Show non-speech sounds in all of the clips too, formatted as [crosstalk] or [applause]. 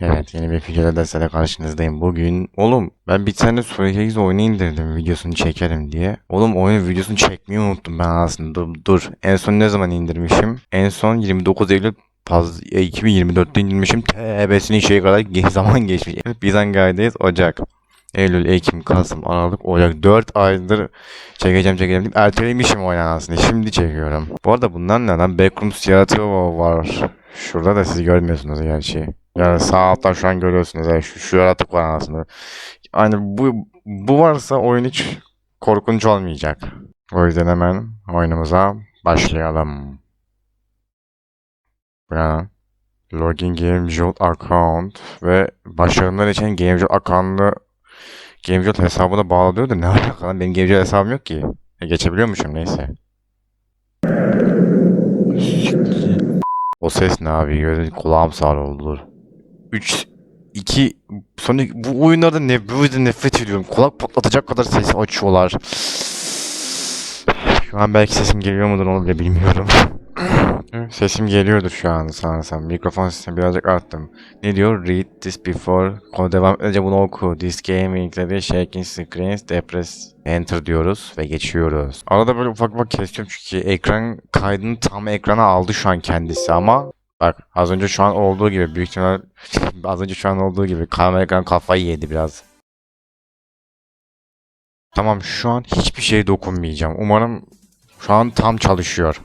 Evet yeni bir videoda da size karşınızdayım. Bugün oğlum ben bir tane Sonic X oyunu indirdim videosunu çekerim diye. Oğlum oyunun videosunu çekmeyi unuttum ben aslında. Dur, dur. En son ne zaman indirmişim? En son 29 Eylül Paz e, 2024'te indirmişim. TB'sinin şeyi kadar [laughs] zaman geçmiş. Evet, Biz hangi aydayız? Ocak. Eylül, Ekim, Kasım, Aralık, Ocak 4 aydır çekeceğim çekeceğim deyip ertelemişim oyunu. Şimdi çekiyorum. Bu arada bundan ne lan? Backrooms yaratığı var. Şurada da siz görmüyorsunuz gerçi. Yani sağ alttan şu an görüyorsunuz. Yani şu, şu yaratık var aslında. Yani bu, bu varsa oyun hiç korkunç olmayacak. O yüzden hemen oyunumuza başlayalım. Yani login GameJolt account ve başarımlar için GameJolt account'ı GameJolt hesabına bağlı da ne alaka lan benim GameJolt hesabım yok ki. E, geçebiliyormuşum neyse. O ses ne abi? Kulağım sağır 3 2 Sonic bu oyunlarda ne bu yüzden nefret ediyorum. Kulak patlatacak kadar ses açıyorlar. Şu an belki sesim geliyor mudur onu bile bilmiyorum. Sesim geliyordur şu an sanırsam. Mikrofon sesini birazcık arttım. Ne diyor? Read this before. Konu devam edince bunu oku. This game includes shaking screens, depress. Enter diyoruz ve geçiyoruz. Arada böyle ufak ufak kesiyorum çünkü ekran kaydını tam ekrana aldı şu an kendisi ama Bak az önce şu an olduğu gibi büyük ihtimal [laughs] az önce şu an olduğu gibi kamera ekran kafayı yedi biraz. Tamam şu an hiçbir şeye dokunmayacağım. Umarım şu an tam çalışıyor.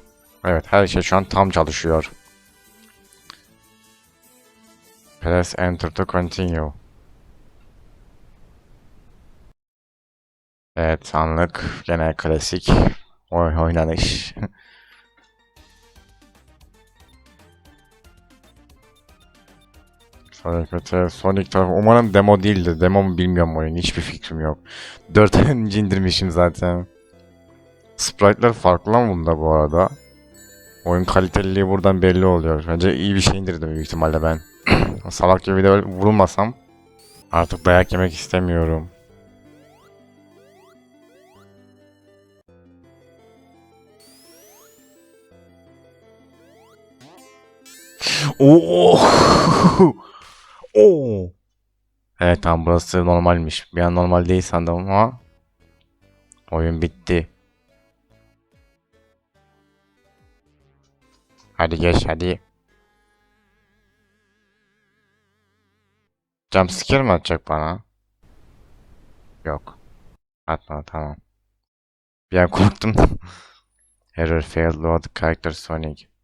Evet her şey şu an tam çalışıyor. Press enter to continue. Evet anlık gene klasik oy oynanış. [laughs] Sonic Sonic tarafı. Umarım demo değildi. Demo mu bilmiyorum oyun. Hiçbir fikrim yok. [laughs] 4 ay önce indirmişim zaten. Sprite'lar farklı lan bunda bu arada. Oyun kaliteliliği buradan belli oluyor. Bence iyi bir şey indirdim büyük ihtimalle ben. [clears throat] Salak gibi de vurulmasam. Artık dayak yemek istemiyorum. [laughs] Oo! [laughs] Oo! Evet tamam burası normalmiş. Bir an normal değil sandım ama oyun bitti. Hadi geç hadi. Jumpscare mi atacak bana? Yok. Atma tamam. Bir an korktum. [laughs] Error failed load character Sonic.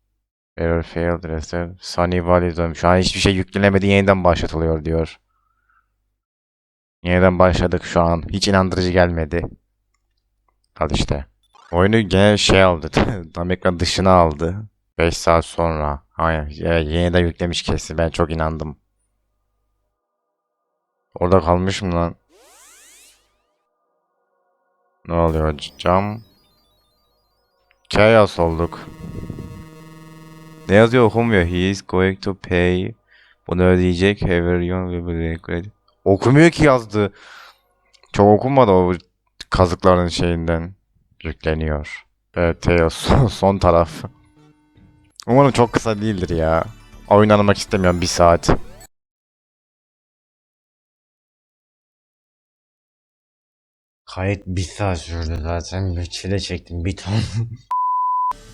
Error failed reset. Sony valid Şu an hiçbir şey yüklenemedi yeniden başlatılıyor diyor. Yeniden başladık şu an. Hiç inandırıcı gelmedi. Al işte. Oyunu gene şey aldı. [laughs] Tam ekran dışına aldı. 5 saat sonra. Aynen. Ya, yeniden yüklemiş kesin. Ben çok inandım. Orada kalmışım lan. Ne oluyor? Cam. Chaos olduk. Ne yazıyor okumuyor. He is going to pay. Bunu ödeyecek. Everyone will be regret. Okumuyor ki yazdı. Çok okunmadı o kazıkların şeyinden. Yükleniyor. Evet Teos son taraf. Umarım çok kısa değildir ya. Oynamak istemiyorum bir saat. Kayıt bir saat sürdü zaten. Bir çile çektim bir ton.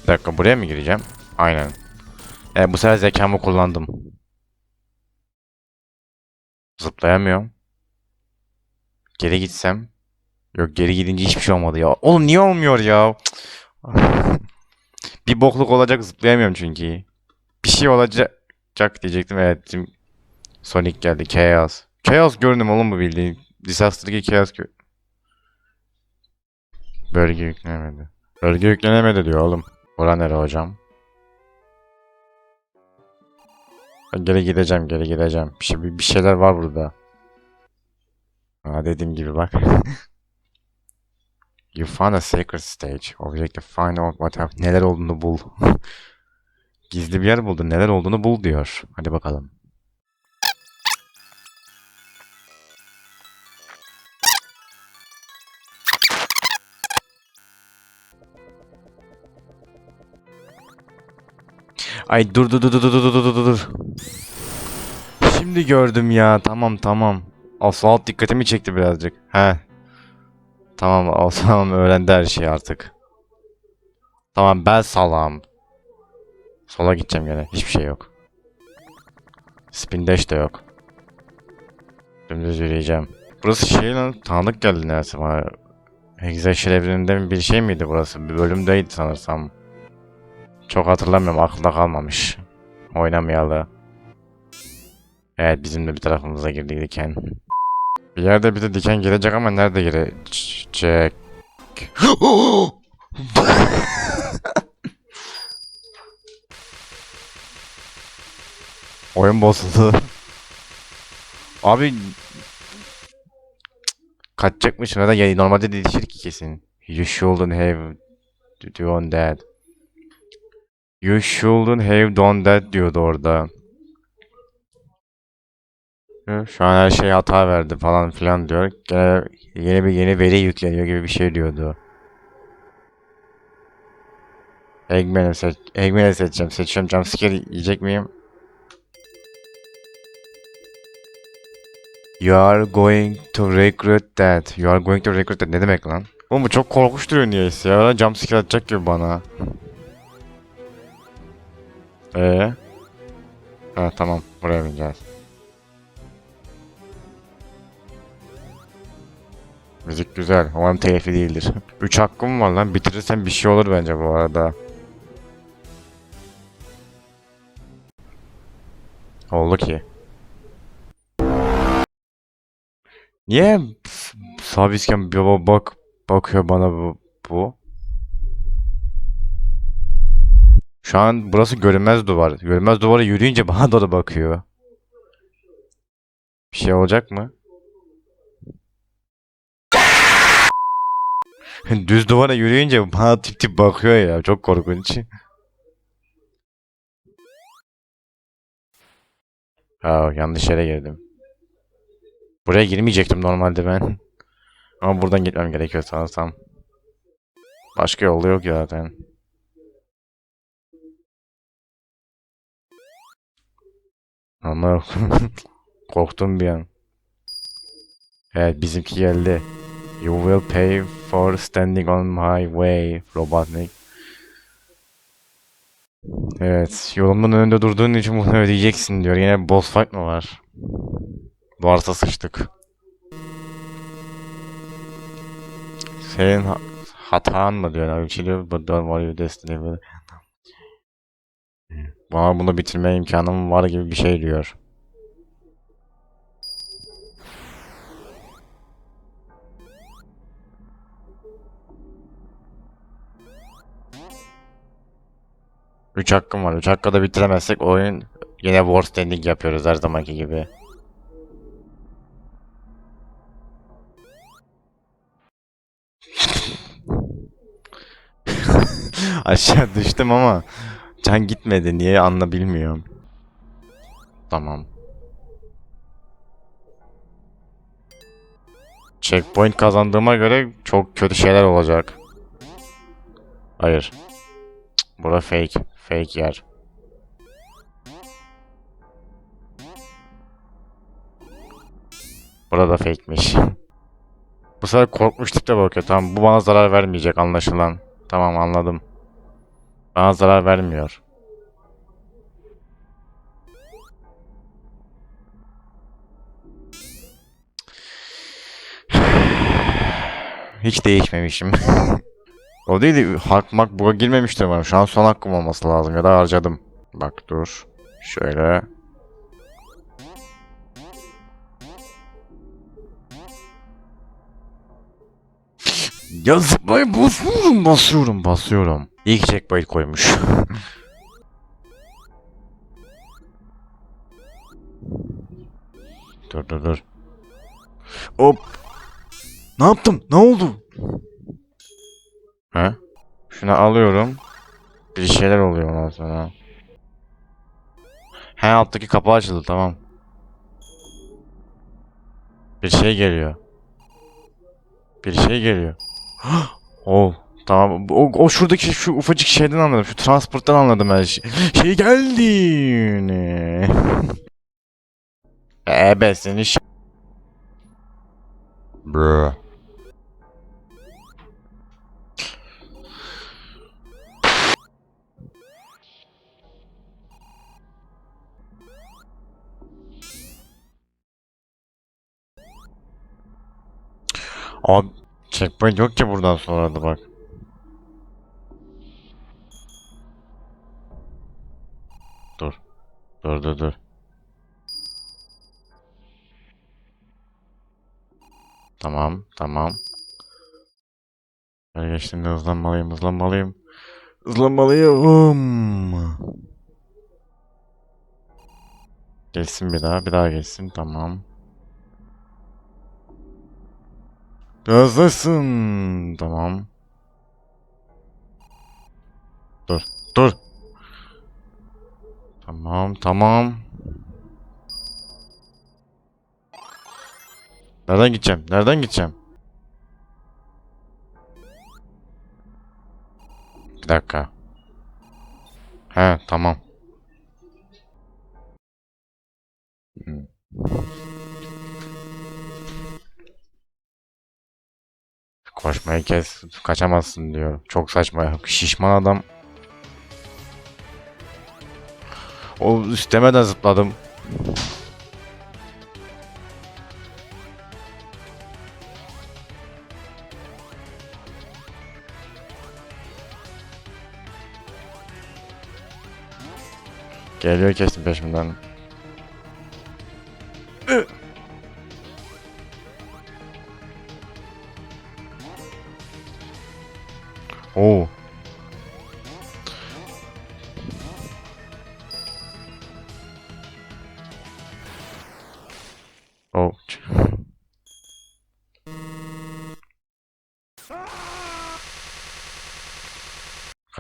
bir dakika buraya mı gireceğim? Aynen. E, bu sefer zekamı kullandım. Zıplayamıyorum. Geri gitsem. Yok geri gidince hiçbir şey olmadı ya. Oğlum niye olmuyor ya? [laughs] bir bokluk olacak zıplayamıyorum çünkü. Bir şey olacak diyecektim. Evet. Sonic geldi. Chaos. Chaos görünüm oğlum bu bildiğin. Disaster 2 Chaos gö Bölge yüklenemedi. Bölge yüklenemedi diyor oğlum. Bura nere hocam? Geri gideceğim, geri gideceğim. Bir, şey, bir şeyler var burada. Ha, dediğim gibi bak. [laughs] you found a sacred stage. Objective find out what happened. Neler olduğunu bul. [laughs] Gizli bir yer buldun. Neler olduğunu bul diyor. Hadi bakalım. Ay dur dur dur dur dur dur dur dur. Şimdi gördüm ya. Tamam tamam. Asfalt dikkatimi çekti birazcık. He. Tamam [laughs] tamam öğrendi her şeyi artık. Tamam ben salağım. Sola gideceğim gene. Hiçbir şey yok. Spin dash de yok. Dümdüz yürüyeceğim. Burası şey lan tanıdık geldi neredeyse bana. Hexaşir evreninde bir şey miydi burası? Bir bölümdeydi sanırsam. Çok hatırlamıyorum aklımda kalmamış. Oynamayalı. Evet bizim de bir tarafımıza girdi diken. Bir yerde bir de diken gelecek ama nerede girecek? [gasps] Oyun bozuldu. Abi kaçacakmış ya da ya normalde değişir ki kesin. You shouldn't have done that. You shouldn't have done that diyordu orada. Şu an her şey hata verdi falan filan diyor. Gene yeni bir yeni veri yükleniyor gibi bir şey diyordu. Eggman'i seç Eggman'i seçeceğim. Seçiyorum. Jumpscare yiyecek miyim? You are going to regret that. You are going to regret that. Ne demek lan? Oğlum bu çok korkunç duruyor niyeyse ya. Jumpscare atacak gibi bana. Ee? Ha tamam. Buraya bineceğiz. Müzik güzel. Umarım telifli değildir. [laughs] 3 hakkım var lan. Bitirirsem bir şey olur bence bu arada. Oldu ki. Niye sabitken bir bak, bak bakıyor bana bu, bu? Şu an burası görünmez duvar. Görünmez duvara yürüyünce [laughs] bana doğru bakıyor. Bir şey olacak mı? [laughs] Düz duvara yürüyünce bana tip tip bakıyor ya. Çok korkunç. Ha, yanlış yere girdim. Buraya girmeyecektim normalde ben. Ama buradan gitmem gerekiyor sanırsam. Başka yolu yok ya zaten. Ama [laughs] korktum bir an. Evet bizimki geldi. You will pay for standing on my way, Robotnik. Evet, yolumun önünde durduğun için bunu ödeyeceksin diyor. Yine boss fight mı var? Varsa sıçtık. Senin ha- hatan mı diyor abi? Bir şey diyor. Don't worry, destiny will... Bana bunu bitirme imkanım var gibi bir şey diyor. Üç hakkım var. Üç hakkı da bitiremezsek oyun yine worst ending yapıyoruz her zamanki gibi. [laughs] Aşağı düştüm ama can gitmedi. Niye anla bilmiyorum. Tamam. Checkpoint kazandığıma göre çok kötü şeyler olacak. Hayır. Cık, Bura fake. Fake yer. Burada fake'miş. Bu sefer korkmuş tipte bakıyor. Tamam bu bana zarar vermeyecek anlaşılan. Tamam anladım. Bana zarar vermiyor. [sighs] Hiç değişmemişim. [laughs] o değil de hak mak buga girmemiştir umarım. Şu an son hakkım olması lazım ya da harcadım. Bak dur. Şöyle. [gasps] Ya basıyorum basıyorum basıyorum. İyi ki checkpoint koymuş. [laughs] dur dur dur. Hop. Ne yaptım? Ne oldu? He? Şunu alıyorum. Bir şeyler oluyor ondan sonra. He alttaki kapı açıldı tamam. Bir şey geliyor. Bir şey geliyor. [gasps] oh tamam. O, o şuradaki şu ufacık şeyden anladım. Şu transporttan anladım her şey. Şey geldi. Ebe [laughs] seni ş... Bro. Abi checkpoint yok ki buradan sonra da bak. Dur dur dur. Tamam, tamam. Her geçtiğimde hızlanmalıyım, hızlanmalıyım. Hızlanmalıyım. Geçsin bir daha, bir daha geçsin. Tamam. Hızlısın. Tamam. Dur, dur. Tamam, tamam. Nereden gideceğim? Nereden gideceğim? Bir dakika. He, tamam. Hmm. Koşmayı kes, kaçamazsın diyor. Çok saçma. Şişman adam. O üsteme de zıpladım. Geliyor kesin peşimden. Oo.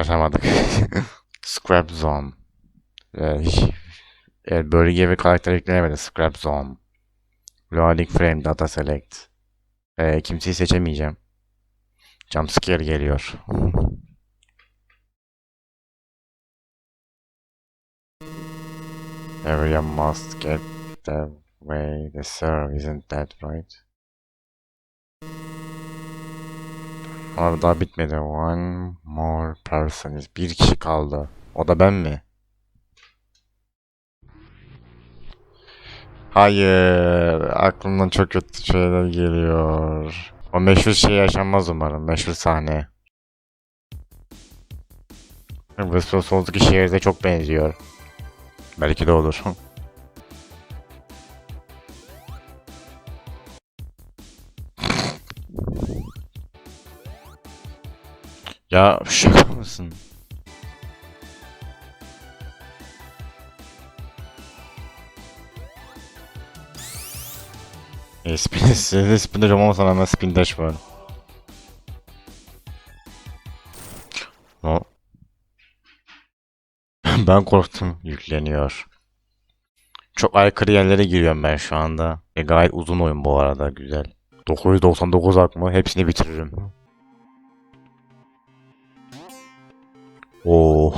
Kaçamadık. [laughs] Scrap Zone. Ee, bölge ve karakter eklenemedi. Scrap Zone. Loading Frame Data Select. Ee, kimseyi seçemeyeceğim. Jumpscare geliyor. [laughs] Everyone must get the way they serve, isn't that right? Ama daha bitmedi. One more person is. Bir kişi kaldı. O da ben mi? Hayır. Aklımdan çok kötü şeyler geliyor. O meşhur şey yaşanmaz umarım. Meşhur sahne. Westeros şehirde çok benziyor. Belki de olur. [laughs] ya şaka mısın? E, spin, spin, spin dash olmama sana hemen spin dash var. No. [laughs] ben korktum. Yükleniyor. Çok aykırı yerlere giriyorum ben şu anda. E, gayet uzun oyun bu arada. Güzel. 999 akma. Hepsini bitiririm. Oo.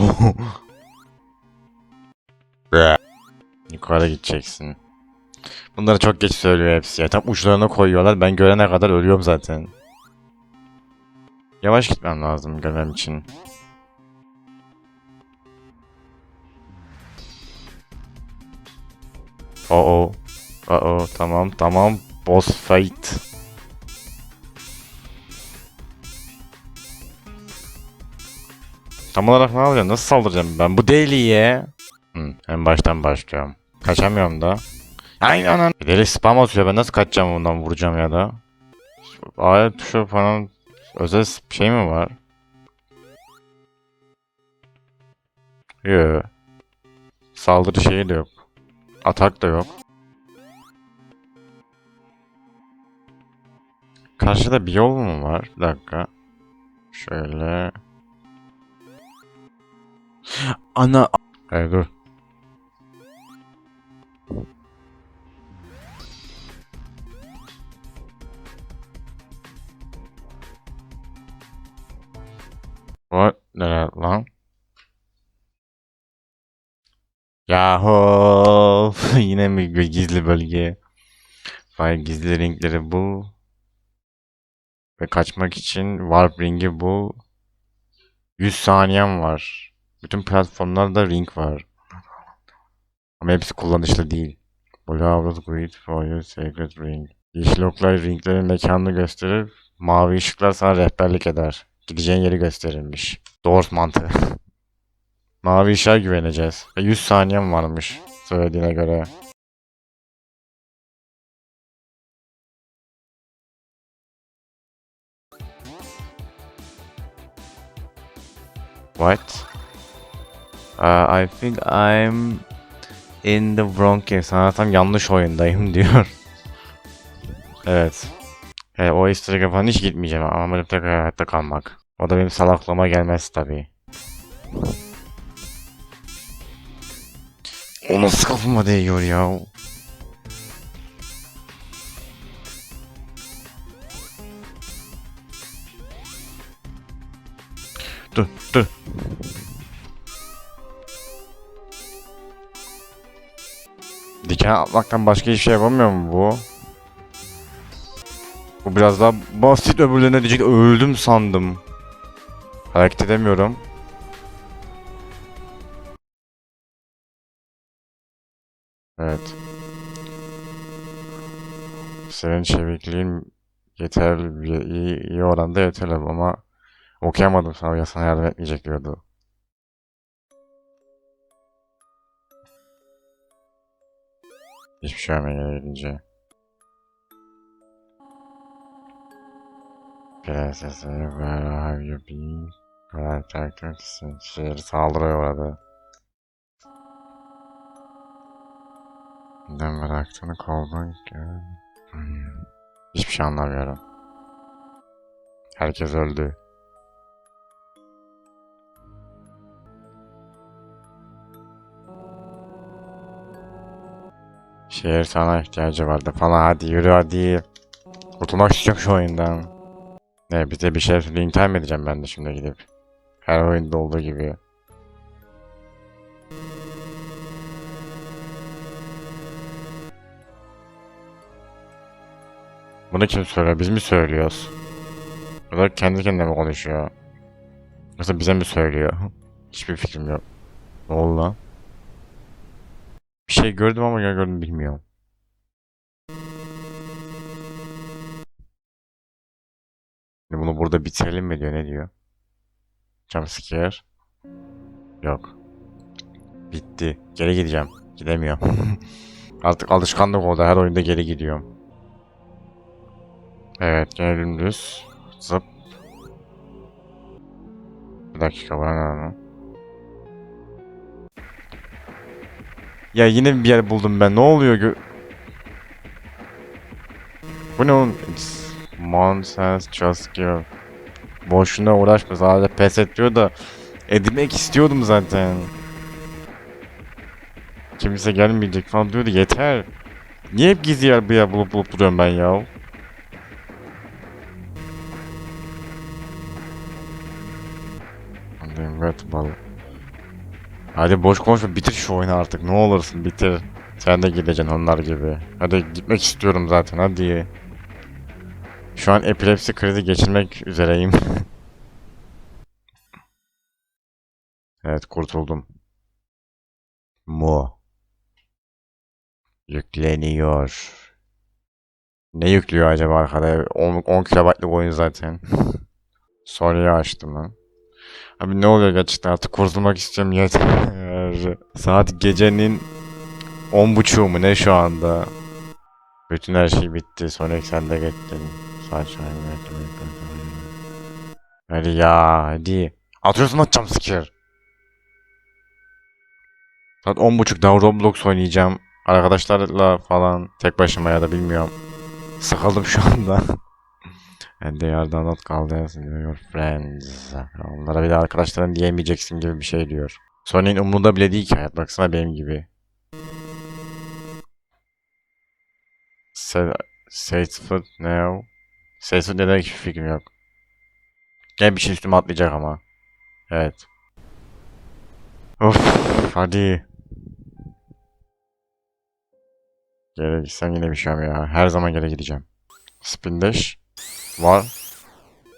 Be. [laughs] Yukarı gideceksin. Bunları çok geç söylüyor hepsi ya. Tam uçlarına koyuyorlar. Ben görene kadar ölüyorum zaten. Yavaş gitmem lazım görmem için. Oo. Oo tamam tamam. Boss fight. Tam olarak ne yapacağım? Nasıl saldıracağım ben? Bu deliye. Hı, en baştan başlıyorum. Kaçamıyorum da. Aynen anan. Deli spam atıyor. Ben nasıl kaçacağım bundan vuracağım ya da. Alet tuşu falan özel şey mi var? Yok. Saldırı şeyi de yok. Atak da yok. Karşıda bir yol mu var? Bir dakika. Şöyle. Ana. Hayır dur. What? Ne lan? Yahu [laughs] Yine mi gizli bölge? Vay gizli ringleri bul. Ve kaçmak için warp ringi bul. 100 saniyem var. Bütün platformlarda ring var. Ama hepsi kullanışlı değil. Blue House Grid for your sacred ring. Yeşil oklar ringlerin mekanını gösterir. Mavi ışıklar sana rehberlik eder. Gideceğin yeri gösterilmiş. Doors mantığı. [laughs] Mavi ışığa güveneceğiz. Ve 100 saniyem varmış söylediğine göre. What? Uh, I think I'm in the wrong game. Sanırsam yanlış oyundayım [laughs] diyor. evet. E, o easter egg'e falan hiç gitmeyeceğim ama benim tek hayatta kalmak. O da benim salaklığıma gelmez tabii. O nasıl kafama değiyor ya? Dur dur. Diken atmaktan başka hiçbir şey yapamıyor mu bu? Bu biraz daha basit öbürlerine diyecek öldüm sandım. Hareket edemiyorum. Evet. Senin çevikliğin yeterli, iyi, iyi oranda yeterli ama okuyamadım sana ya sana yardım etmeyecek diyordu. Hiçbir şey olmaya gelince. Prensesi, where have you been? Protector'sın. Şehir saldırıyor orada. Neden bıraktığını kovdun ki? Hiçbir şey anlamıyorum. Herkes öldü. Şehir sana ihtiyacı vardı falan hadi yürü hadi. Kurtulmak istiyorum şu oyundan. Ne bize bir şey söyle intihar edeceğim ben de şimdi gidip. Her oyunda olduğu gibi. Bunu kim söylüyor? Biz mi söylüyoruz? O da kendi kendine mi konuşuyor? Yoksa bize mi söylüyor? Hiçbir fikrim yok. Ne oldu lan? Bir şey gördüm ama ya gördüm bilmiyorum. Şimdi bunu burada bitirelim mi diyor ne diyor? Jumpscare. Yok. Bitti. Geri gideceğim. Gidemiyorum. [laughs] Artık alışkanlık oldu. Her oyunda geri gidiyorum. Evet gene dümdüz. Zıp. Bir dakika bana ne Ya yine bir yer buldum ben. Ne oluyor? Gö Bu ne oğlum? It's nonsense just give. Boşuna uğraşma. Sadece pes et diyor da edinmek istiyordum zaten. Kimse gelmeyecek falan diyordu. Yeter. Niye hep gizli yer bir yer bulup bulup duruyorum ben ya? Inevitable. Hadi boş konuşma bitir şu oyunu artık ne olursun bitir. Sen de gideceksin onlar gibi. Hadi gitmek istiyorum zaten hadi. Şu an epilepsi krizi geçirmek üzereyim. [laughs] evet kurtuldum. Mu. Yükleniyor. Ne yüklüyor acaba arkada? 10, 10 kilobaytlık oyun zaten. [laughs] Soruyu açtım lan. Abi ne oluyor gerçekten artık kurtulmak istiyorum yeter. Saat gecenin on buçuğu mu ne şu anda? Bütün her şey bitti. Sonic sen de gittin. An Hadi ya hadi. Atıyorsun lan jumpscare. Saat on buçuk daha Roblox oynayacağım. Arkadaşlarla falan tek başıma ya da bilmiyorum. Sıkıldım şu anda. [laughs] And they are not called your friends. Onlara bir de arkadaşların diyemeyeceksin gibi bir şey diyor. Sony'nin umurunda bile değil ki hayat. Baksana benim gibi. Ne o? Sateford ne demek hiçbir fikrim yok. Gel bir şey üstüme atlayacak ama. Evet. Of hadi. Geri gitsem yine bir şey ya. Her zaman geri gideceğim. Spin. Var.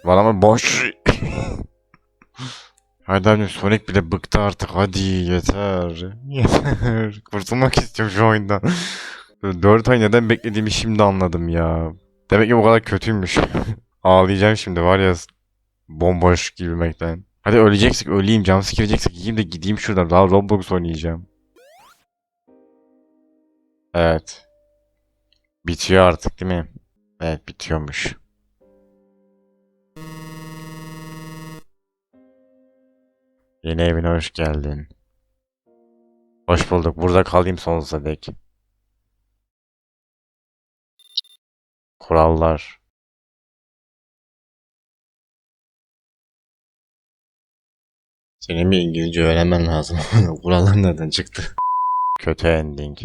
Var ama boş. [laughs] Hadi abi Sonic bile bıktı artık. Hadi yeter. [laughs] Yeter. Kurtulmak istiyorum şu oyundan. 4 ay neden beklediğimi şimdi anladım ya. Demek ki bu kadar kötüymüş. [laughs] Ağlayacağım şimdi var ya bomboş gülmekten. Hadi öleceksek öleyim. Jumpscare yiyeceksek yiyeyim de gideyim şuradan. Daha Roblox oynayacağım. Evet. Bitiyor artık değil mi? Evet bitiyormuş. Yeni evine hoş geldin. Hoş bulduk. Burada kalayım sonsuza dek. Kurallar. Senin bir İngilizce öğrenmen lazım. [laughs] Kurallar nereden çıktı? Kötü ending.